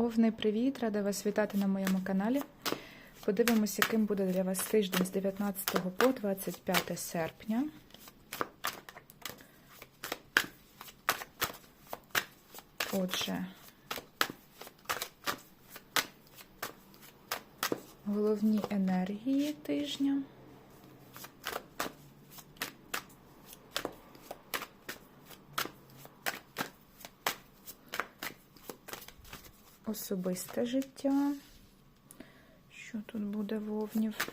Овни, привіт! Рада вас вітати на моєму каналі. Подивимося, яким буде для вас тиждень з 19 по 25 серпня. Отже, головні енергії тижня. Особисте життя. Що тут буде вовнів?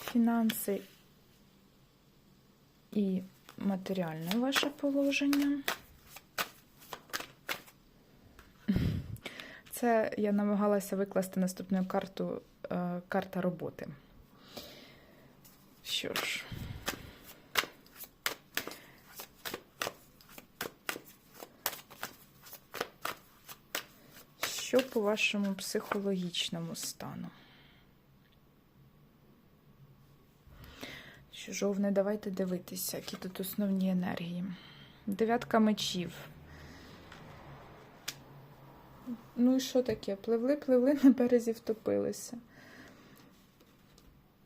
Фінанси і матеріальне ваше положення. Це я намагалася викласти наступну карту е, карта роботи. Що ж. Що по вашому психологічному стану? Що жовне, давайте дивитися, які тут основні енергії. Дев'ятка мечів. Ну і що таке? Пливли, пливли, на березі втопилися.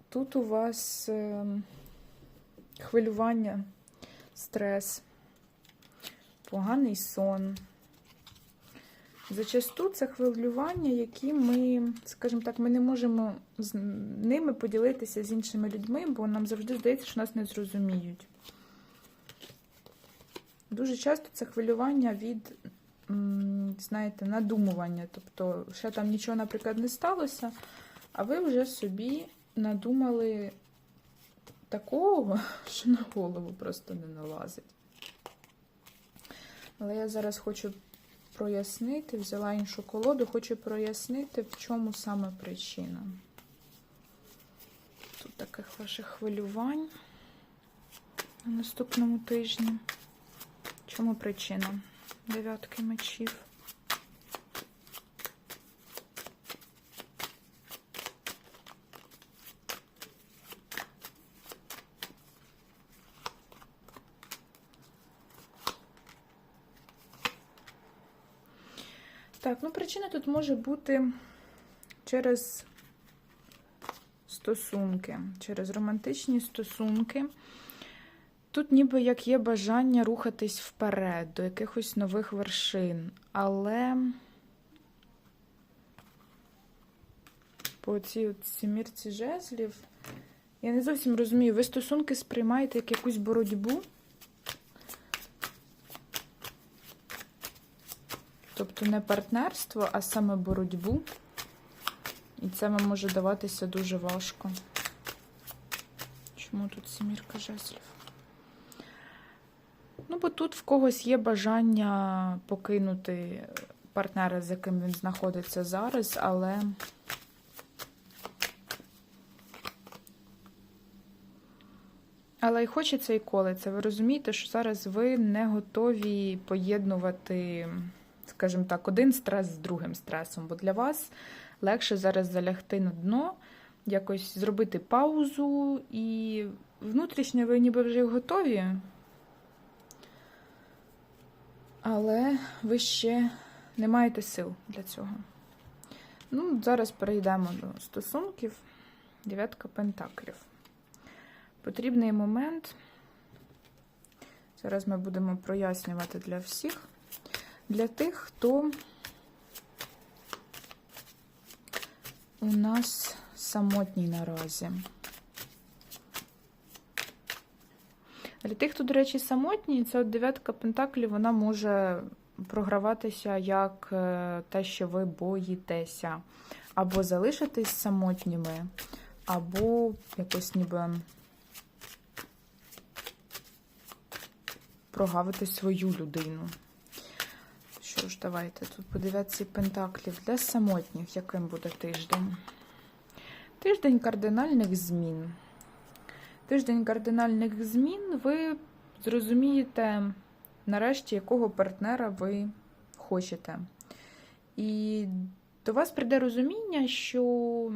Тут у вас е, хвилювання, стрес, поганий сон. Зачасту це хвилювання, які ми, скажімо так, ми не можемо з ними поділитися з іншими людьми, бо нам завжди здається, що нас не зрозуміють. Дуже часто це хвилювання від, знаєте, надумування. Тобто, ще там нічого, наприклад, не сталося, а ви вже собі надумали такого, що на голову просто не налазить. Але я зараз хочу прояснити, взяла іншу колоду, хочу прояснити, в чому саме причина. Тут таких ваших хвилювань на наступному тижні. В чому причина? Дев'ятки мечів. Так, ну причина тут може бути через стосунки, через романтичні стосунки. Тут ніби як є бажання рухатись вперед, до якихось нових вершин. Але по цій сімірці жезлів я не зовсім розумію, ви стосунки сприймаєте як якусь боротьбу. Тобто не партнерство, а саме боротьбу. І це вам може даватися дуже важко. Чому тут сімірка жезлів? Ну, бо тут в когось є бажання покинути партнера, з яким він знаходиться зараз, але. Але й хочеться і колиться. Ви розумієте, що зараз ви не готові поєднувати скажімо так, один стрес з другим стресом, бо для вас легше зараз залягти на дно, якось зробити паузу, і внутрішньо ви ніби вже готові, але ви ще не маєте сил для цього. Ну, Зараз перейдемо до стосунків. Дев'ятка пентаклів. Потрібний момент. Зараз ми будемо прояснювати для всіх. Для тих, хто у нас самотній наразі. Для тих, хто, до речі, самотній, ця от дев'ятка пентаклів, вона може програватися як е, те, що ви боїтеся. Або залишитись самотніми, або якось ніби прогавити свою людину. Що ж, давайте тут по пентаклів для самотніх, яким буде тиждень. Тиждень кардинальних змін. Тиждень кардинальних змін ви зрозумієте, нарешті, якого партнера ви хочете. І до вас прийде розуміння, що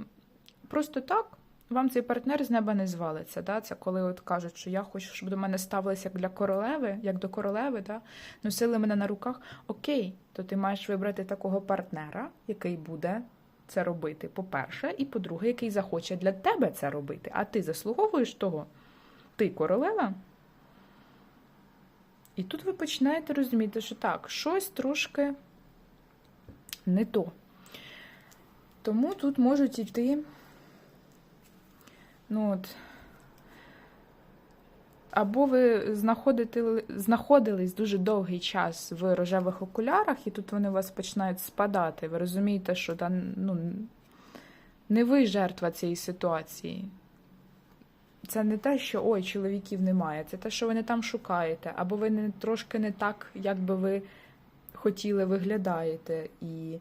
просто так вам цей партнер з неба не звалиться. Да? Це коли от кажуть, що я хочу, щоб до мене ставилися як для королеви, як до королеви, да? носили мене на руках. Окей, то ти маєш вибрати такого партнера, який буде це робити, по-перше, і по-друге, який захоче для тебе це робити. А ти заслуговуєш того? Ти королева? І тут ви починаєте розуміти, що так, щось трошки не то. Тому тут можуть йти, ну от, або ви знаходите, знаходились дуже довгий час в рожевих окулярах, і тут вони у вас починають спадати. Ви розумієте, що та, ну, не ви жертва цієї ситуації. Це не те, що ой, чоловіків немає, це те, що ви не там шукаєте, або ви не трошки не так, як би ви хотіли, виглядаєте. І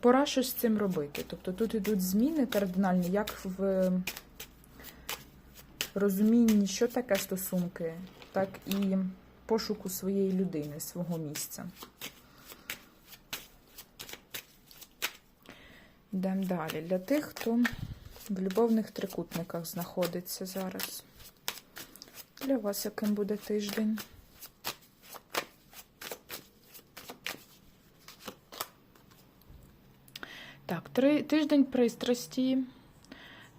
пора щось з цим робити. Тобто тут ідуть зміни кардинальні, як в розумінні, що таке стосунки, так і пошуку своєї людини, свого місця. Йдемо далі. Для тих, хто в любовних трикутниках знаходиться зараз. Для вас яким буде тиждень? Так, три, тиждень пристрасті.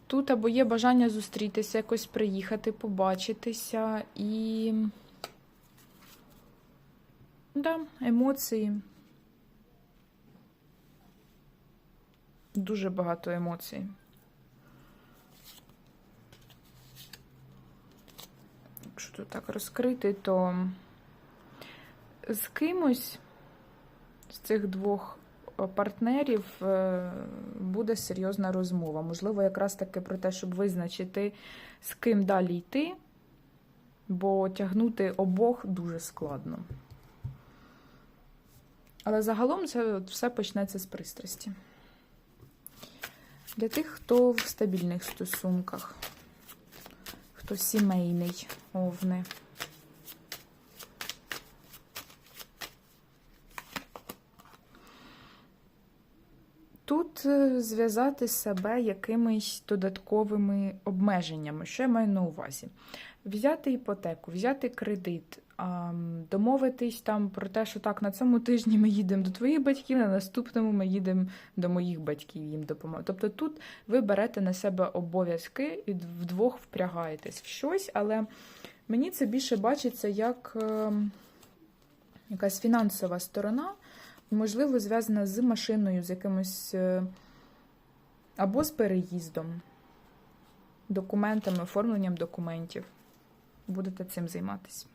Тут або є бажання зустрітися, якось приїхати, побачитися і. Да, емоції. Дуже багато емоцій. Якщо тут так розкрити, то з кимось з цих двох партнерів е, буде серйозна розмова. Можливо, якраз таки про те, щоб визначити, з ким далі йти, бо тягнути обох дуже складно. Але загалом це все почнеться з пристрасті. Для тих, хто в стабільних стосунках, хто сімейний овни. Е, зв'язати себе якимись додатковими обмеженнями, що я маю на увазі. Взяти іпотеку, взяти кредит, домовитись там про те, що так, на цьому тижні ми їдемо до твоїх батьків, на наступному ми їдемо до моїх батьків їм допомогти. Тобто тут ви берете на себе обов'язки і вдвох впрягаєтесь в щось, але мені це більше бачиться як ем, якась фінансова сторона можливо, зв'язана з машиною, з якимось е, або з переїздом, документами, оформленням документів. Будете цим займатися.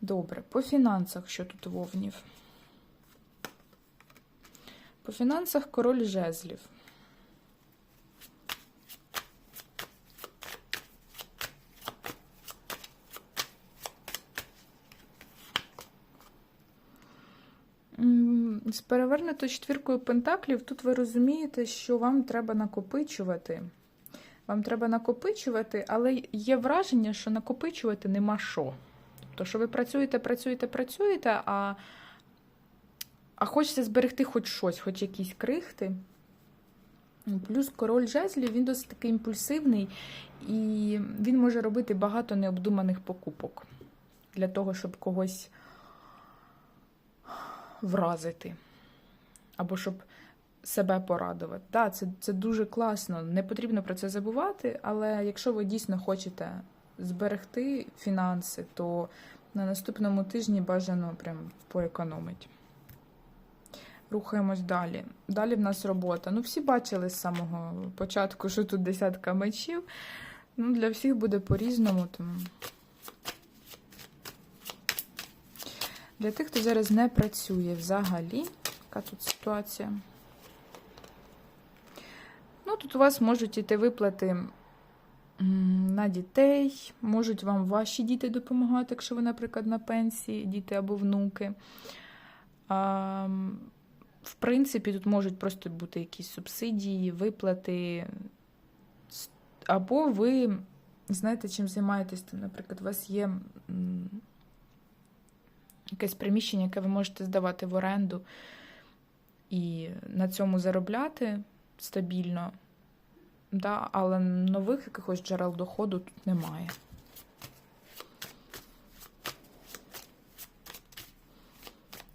Добре, по фінансах, що тут вовнів? По фінансах король жезлів. З перевернутою четвіркою пентаклів тут ви розумієте, що вам треба накопичувати. Вам треба накопичувати, але є враження, що накопичувати нема що. Тобто, що ви працюєте, працюєте, працюєте, а а хочеться зберегти хоч щось, хоч якісь крихти. Плюс король жезлів, він досить такий імпульсивний, і він може робити багато необдуманих покупок для того, щоб когось вразити. Або щоб себе порадувати. Так, це, це дуже класно, не потрібно про це забувати, але якщо ви дійсно хочете зберегти фінанси, то на наступному тижні бажано прям поекономити. Рухаємось далі. Далі в нас робота. Ну, всі бачили з самого початку, що тут десятка мечів. Ну, Для всіх буде по-різному. Тому... Для тих, хто зараз не працює взагалі, яка тут ситуація? Ну, тут у вас можуть іти виплати на дітей, можуть вам ваші діти допомагати, якщо ви, наприклад, на пенсії, діти або внуки. А, В принципі, тут можуть просто бути якісь субсидії, виплати. Або ви знаєте, чим займаєтесь, там, наприклад, у вас є якесь приміщення, яке ви можете здавати в оренду і на цьому заробляти стабільно. да, але нових якихось джерел доходу тут немає.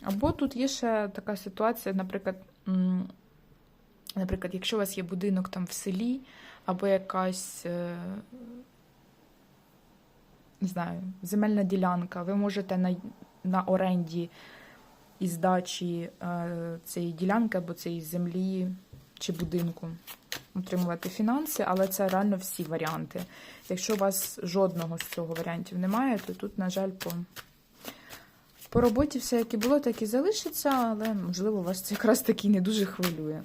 Або тут є ще така ситуація, наприклад, наприклад, якщо у вас є будинок там в селі, або якась, е, не знаю, земельна ділянка, ви можете на, на оренді і здачі е, цієї ділянки або цієї землі чи будинку отримувати фінанси, але це реально всі варіанти. Якщо у вас жодного з цього варіантів немає, то тут, на жаль, по, по роботі все, як і було, так і залишиться, але, можливо, вас це якраз таки не дуже хвилює.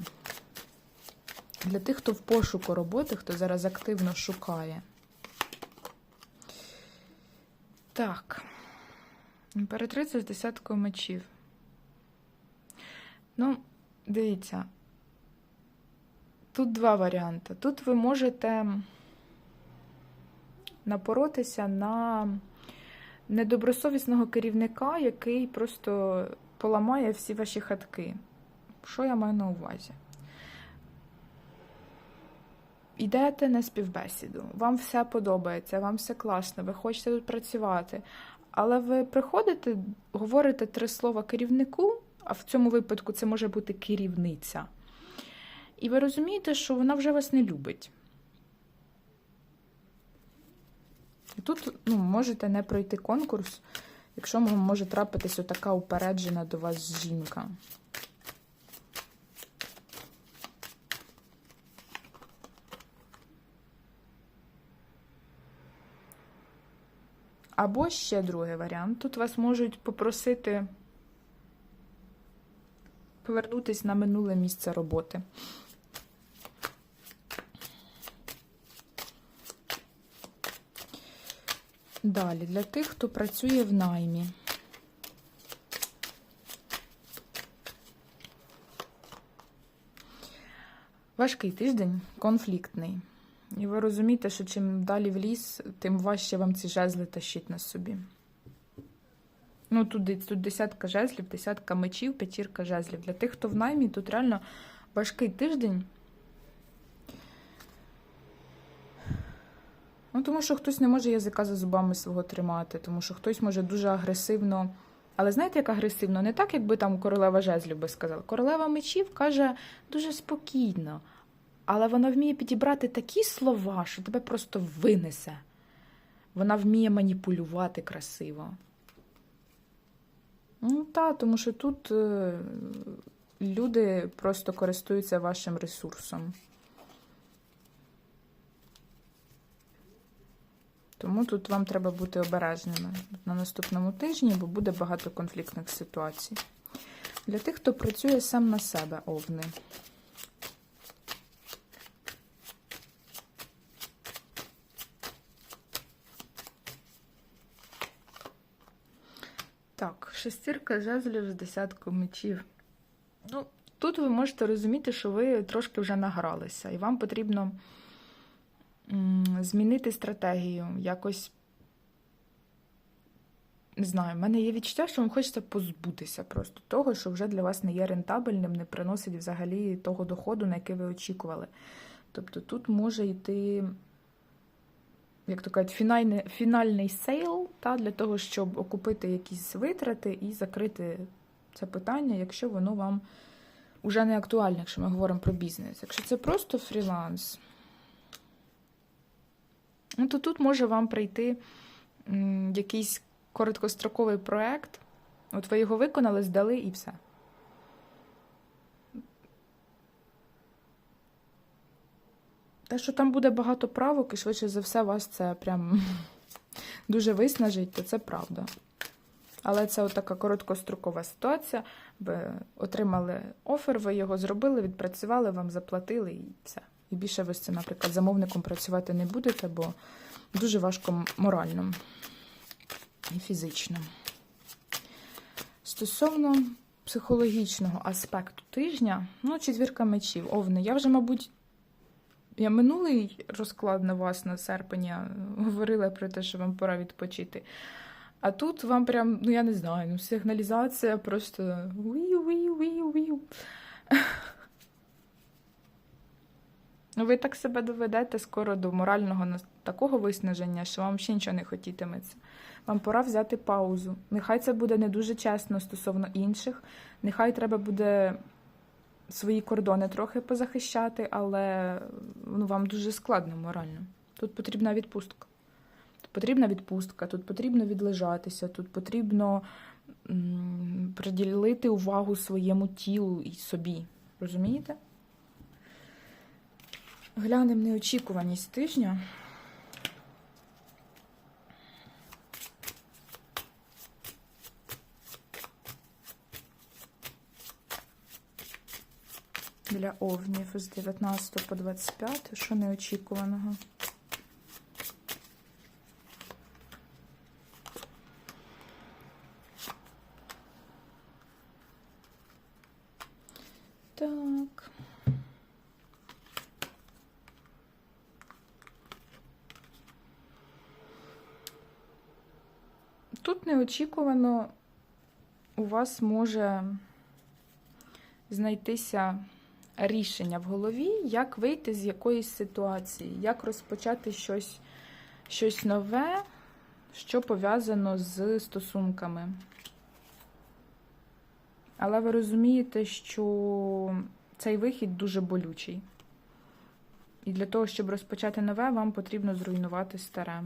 Для тих, хто в пошуку роботи, хто зараз активно шукає. Так. Імператриця з десяткою мечів. Ну, дивіться. Тут два варіанти. Тут ви можете напоротися на недобросовісного керівника, який просто поламає всі ваші хатки. Що я маю на увазі? Йдете на співбесіду, вам все подобається, вам все класно, ви хочете тут працювати. Але ви приходите, говорите три слова керівнику, а в цьому випадку це може бути керівниця. І ви розумієте, що вона вже вас не любить. І тут ну, можете не пройти конкурс, якщо може трапитись отака упереджена до вас жінка. Або ще другий варіант. Тут вас можуть попросити повернутися на минуле місце роботи. Далі, для тих, хто працює в наймі. Важкий тиждень, конфліктний. І ви розумієте, що чим далі в ліс, тим важче вам ці жезли тащить на собі. Ну, тут, тут десятка жезлів, десятка мечів, п'ятірка жезлів. Для тих, хто в наймі, тут реально важкий тиждень. Ну, тому що хтось не може язика за зубами свого тримати, тому що хтось може дуже агресивно. Але знаєте, як агресивно? Не так, якби там королева жезлів би сказала. Королева мечів каже дуже спокійно, але вона вміє підібрати такі слова, що тебе просто винесе. Вона вміє маніпулювати красиво. Ну, так, тому що тут е, люди просто користуються вашим ресурсом. Тому тут вам треба бути обережними на наступному тижні, бо буде багато конфліктних ситуацій. Для тих, хто працює сам на себе, овни. Так, шестірка жезлів з десяткою мечів. Ну, тут ви можете розуміти, що ви трошки вже награлися, і вам потрібно змінити стратегію, якось. Не знаю, в мене є відчуття, що вам хочеться позбутися просто того, що вже для вас не є рентабельним, не приносить взагалі того доходу, на який ви очікували. Тобто тут може йти, як то кажуть, фінальний фінальний сейл та, для того, щоб окупити якісь витрати і закрити це питання, якщо воно вам вже не актуальне, якщо ми говоримо про бізнес. Якщо це просто фріланс. Ну, то тут може вам прийти якийсь короткостроковий проєкт. От ви його виконали, здали і все. Те, що там буде багато правок, і швидше за все, вас це прям дуже виснажить, то це правда. Але це така короткострокова ситуація. Ви отримали офер, ви його зробили, відпрацювали, вам заплатили і все. І більше ви з цим, наприклад, замовником працювати не будете, бо дуже важко морально і фізично. Стосовно психологічного аспекту тижня, ну, четвірка мечів, овни. Я вже, мабуть, я минулий розклад на вас на серпня говорила про те, що вам пора відпочити. А тут вам прям, ну я не знаю, ну сигналізація просто. Ну, ви так себе доведете скоро до морального такого виснаження, що вам ще нічого не хотітиметься. Вам пора взяти паузу. Нехай це буде не дуже чесно стосовно інших, нехай треба буде свої кордони трохи позахищати, але ну, вам дуже складно морально. Тут потрібна відпустка. Тут потрібна відпустка, тут потрібно відлежатися, тут потрібно м, приділити увагу своєму тілу і собі. Розумієте? Глянемо неочікуваність тижня. Для овнів з 19 по 25. Що неочікуваного? Так. Тут неочікувано у вас може знайтися рішення в голові, як вийти з якоїсь ситуації, як розпочати щось, щось нове, що пов'язано з стосунками. Але ви розумієте, що цей вихід дуже болючий. І для того, щоб розпочати нове, вам потрібно зруйнувати старе.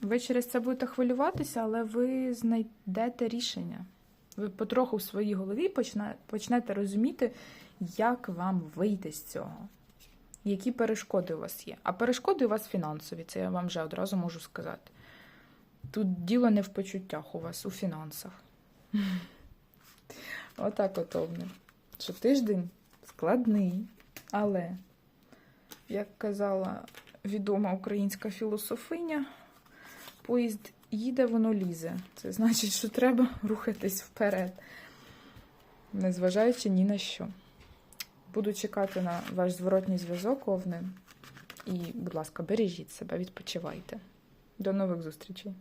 Ви через це будете хвилюватися, але ви знайдете рішення. Ви потроху в своїй голові почнете розуміти, як вам вийти з цього, які перешкоди у вас є. А перешкоди у вас фінансові, це я вам вже одразу можу сказати. Тут діло не в почуттях у вас, у фінансах. Отак от овне. Що тиждень складний, але, як казала відома українська філософиня, поїзд їде, воно лізе. Це значить, що треба рухатись вперед, незважаючи ні на що. Буду чекати на ваш зворотній зв'язок, Овни. І, будь ласка, бережіть себе, відпочивайте. До нових зустрічей!